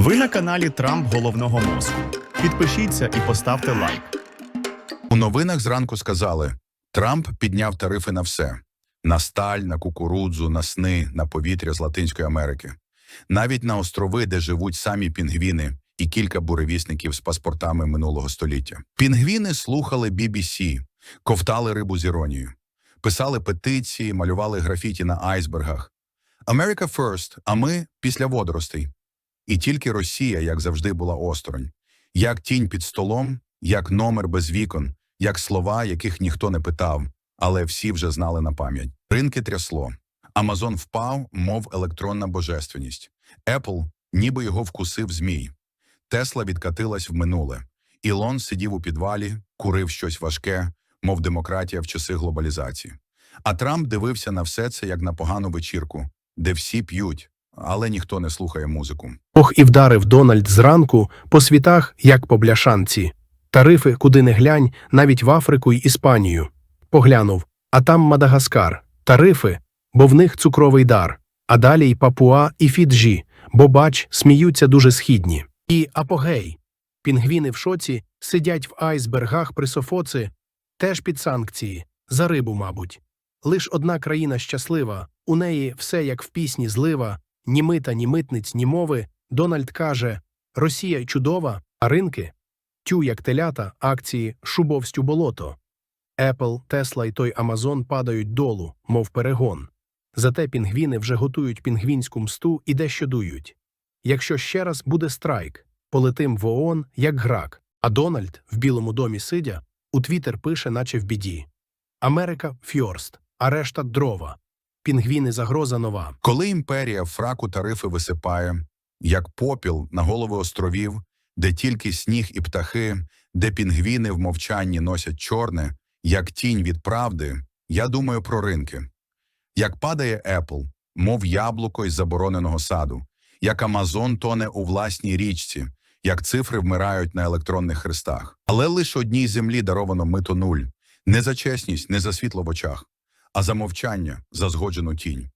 Ви на каналі Трамп головного мозку. Підпишіться і поставте лайк. У новинах зранку сказали: Трамп підняв тарифи на все: на сталь, на кукурудзу, на сни, на повітря з Латинської Америки, навіть на острови, де живуть самі пінгвіни і кілька буревісників з паспортами минулого століття. Пінгвіни слухали BBC, ковтали рибу з іронією, писали петиції, малювали графіті на айсбергах. America first, а ми після водоростей. І тільки Росія, як завжди, була осторонь. Як тінь під столом, як номер без вікон, як слова, яких ніхто не питав, але всі вже знали на пам'ять. Ринки трясло. Амазон впав, мов електронна божественність. Apple ніби його вкусив змій. Тесла відкатилась в минуле. Ілон сидів у підвалі, курив щось важке, мов демократія в часи глобалізації. А Трамп дивився на все це як на погану вечірку, де всі п'ють, але ніхто не слухає музику. Ох, і вдарив Дональд зранку по світах, як по бляшанці. Тарифи, куди не глянь, навіть в Африку й Іспанію. Поглянув, а там Мадагаскар. Тарифи, бо в них цукровий дар. А далі й Папуа і Фіджі, бо бач, сміються дуже східні. І апогей. Пінгвіни в шоці сидять в айсбергах при Софоци, теж під санкції, за рибу, мабуть. Лиш одна країна щаслива, у неї все як в пісні злива, ні мита, ні митниць, ні мови. Дональд каже: Росія чудова, а ринки тю, як телята, акції шубовстю болото. Apple, Tesla і той Amazon падають долу, мов перегон. Зате пінгвіни вже готують пінгвінську мсту і дещо дують. Якщо ще раз буде страйк, полетим в ООН, як грак. А Дональд, в Білому домі сидя, у Твіттер пише, наче в біді. Америка фьорст, а решта дрова. Пінгвіни загроза нова. Коли імперія фраку тарифи висипає, як попіл на голови островів, де тільки сніг і птахи, де пінгвіни в мовчанні носять чорне, як тінь від правди, я думаю про ринки. Як падає Apple, мов яблуко із забороненого саду, як Амазон тоне у власній річці, як цифри вмирають на електронних хрестах. Але лише одній землі даровано мито нуль. Не за чесність, не за світло в очах, а за мовчання, за згоджену тінь.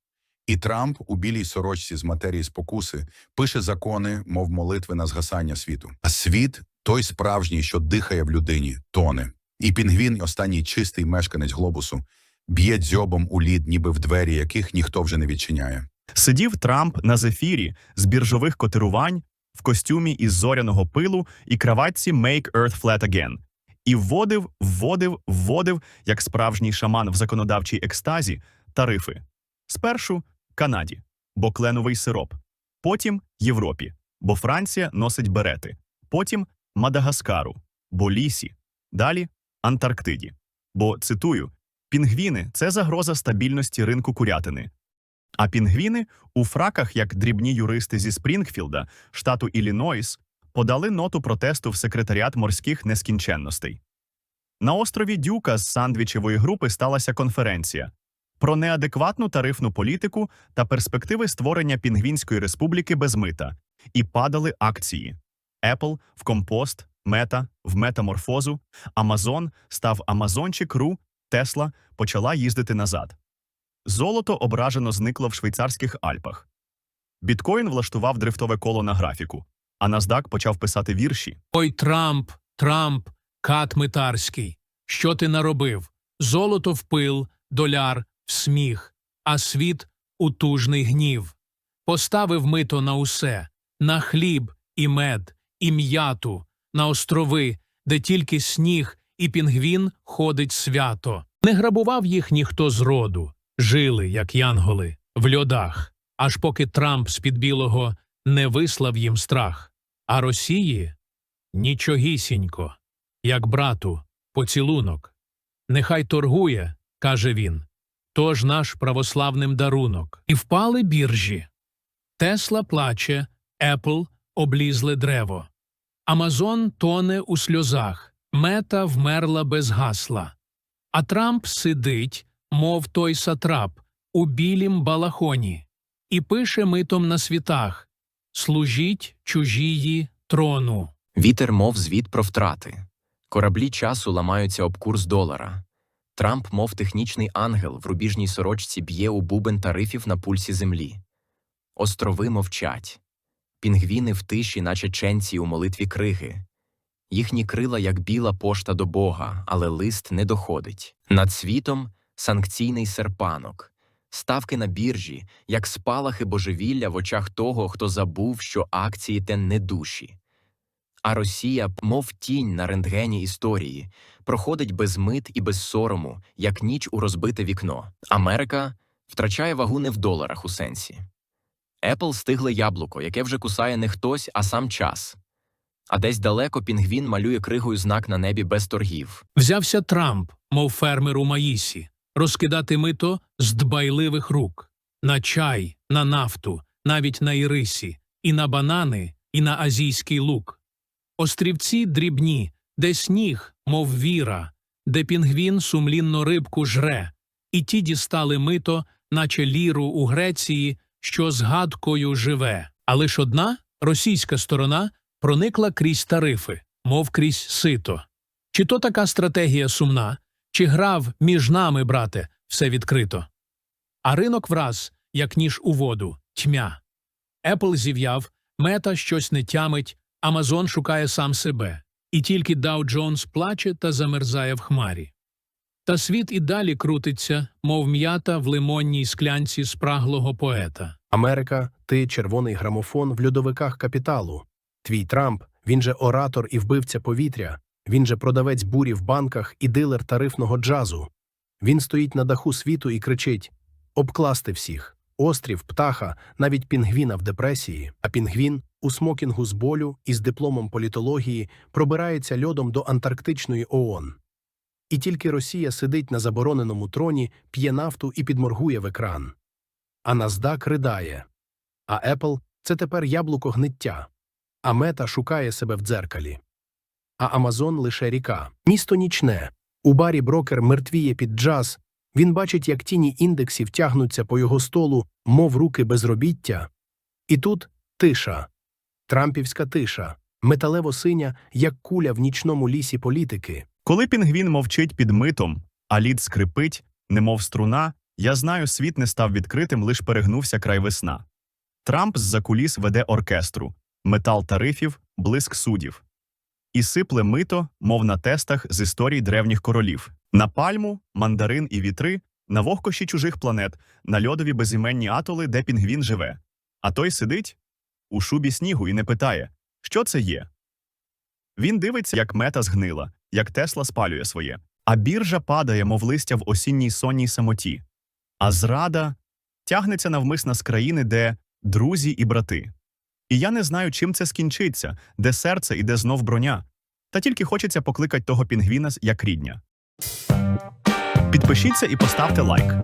І Трамп у білій сорочці з матерії спокуси пише закони, мов молитви на згасання світу. А світ той справжній, що дихає в людині, тоне. І пінгвін, останній чистий мешканець глобусу, б'є дзьобом у лід, ніби в двері, яких ніхто вже не відчиняє. Сидів Трамп на зефірі з біржових котирувань в костюмі із зоряного пилу і краватці Make Earth Flat Again. І вводив, вводив, вводив, як справжній шаман в законодавчій екстазі, тарифи. Спершу Канаді, бо кленовий сироп, потім Європі, бо Франція носить берети, потім Мадагаскару, бо лісі, далі Антарктиді. Бо, цитую, пінгвіни це загроза стабільності ринку курятини. А пінгвіни у фраках, як дрібні юристи зі Спрінгфілда, штату Іллінойс, подали ноту протесту в секретаріат морських нескінченностей. На острові Дюка з сандвічевої групи сталася конференція про неадекватну тарифну політику та перспективи створення Пінгвінської республіки без мита, і падали акції. Apple в компост, Мета в метаморфозу, Amazon став Амазончик.ру, Тесла почала їздити назад. Золото ображено зникло в швейцарських Альпах. Біткоін влаштував дрифтове коло на графіку, а NASDAQ почав писати вірші. Ой, Трамп, Трамп, кат митарський. Що ти наробив? Золото в пил, доляр в сміх, а світ у тужний гнів. Поставив мито на усе, на хліб і мед, і м'яту, на острови, де тільки сніг і пінгвін ходить свято. Не грабував їх ніхто з роду, жили, як янголи, в льодах, аж поки Трамп з-під білого не вислав їм страх. А Росії нічогісінько, як брату, поцілунок. Нехай торгує, каже він, тож наш православним дарунок. І впали біржі. Тесла плаче, Apple облізле древо. Амазон тоне у сльозах, мета вмерла без гасла. А Трамп сидить, мов той сатрап, у білім балахоні, і пише митом на світах Служіть чужії трону. Вітер мов звіт про втрати. Кораблі часу ламаються об курс долара. Трамп, мов технічний ангел, в рубіжній сорочці б'є у бубен тарифів на пульсі землі. Острови мовчать. Пінгвіни в тиші, наче ченці у молитві криги. Їхні крила, як біла пошта до Бога, але лист не доходить. Над світом санкційний серпанок, ставки на біржі, як спалахи божевілля в очах того, хто забув, що акції те не душі. А Росія, мов тінь на рентгені історії, проходить без мит і без сорому, як ніч у розбите вікно. Америка втрачає вагу не в доларах у сенсі. Apple стигле яблуко, яке вже кусає не хтось, а сам час. А десь далеко пінгвін малює кригою знак на небі без торгів. Взявся Трамп, мов фермер у Маїсі, розкидати мито з дбайливих рук на чай, на нафту, навіть на ірисі, і на банани, і на азійський лук. Острівці дрібні, де сніг, мов віра, де пінгвін сумлінно рибку жре, і ті дістали мито, наче ліру у Греції, що згадкою живе. А лиш одна російська сторона проникла крізь тарифи, мов крізь сито. Чи то така стратегія сумна, чи грав між нами, брате, все відкрито? А ринок враз, як ніж у воду, тьмя. Apple зів'яв, мета щось не тямить, Амазон шукає сам себе, і тільки Dow Jones плаче та замерзає в хмарі. Та світ і далі крутиться, мов м'ята в лимонній склянці спраглого поета. Америка, ти червоний грамофон в льодовиках капіталу. Твій Трамп, він же оратор і вбивця повітря, він же продавець бурі в банках і дилер тарифного джазу. Він стоїть на даху світу і кричить обкласти всіх. Острів, птаха, навіть пінгвіна в депресії, а пінгвін у смокінгу з болю і з дипломом політології пробирається льодом до Антарктичної ООН. І тільки Росія сидить на забороненому троні, п'є нафту і підморгує в екран. А NASDAQ ридає. А Apple – це тепер яблуко гниття. А мета шукає себе в дзеркалі. А Амазон лише ріка. Місто нічне. У барі брокер мертвіє під джаз. Він бачить, як тіні індексів тягнуться по його столу, мов руки безробіття. І тут тиша. Трампівська тиша. Металево-синя, як куля в нічному лісі політики. Коли пінгвін мовчить під митом, а лід скрипить, немов струна, я знаю, світ не став відкритим, лиш перегнувся край весна. Трамп з-за куліс веде оркестру, метал тарифів, блиск судів. І сипле мито, мов на тестах з історій древніх королів. На пальму, мандарин і вітри, на вогкощі чужих планет, на льодові безіменні атоли, де пінгвін живе. А той сидить у шубі снігу і не питає, що це є. Він дивиться, як мета згнила, як Тесла спалює своє, а біржа падає, мов листя в осінній сонній самоті. А зрада тягнеться навмисна з країни, де друзі і брати. І я не знаю, чим це скінчиться, де серце і де знов броня. Та тільки хочеться покликати того пінгвіна як рідня. Підпишіться і поставте лайк.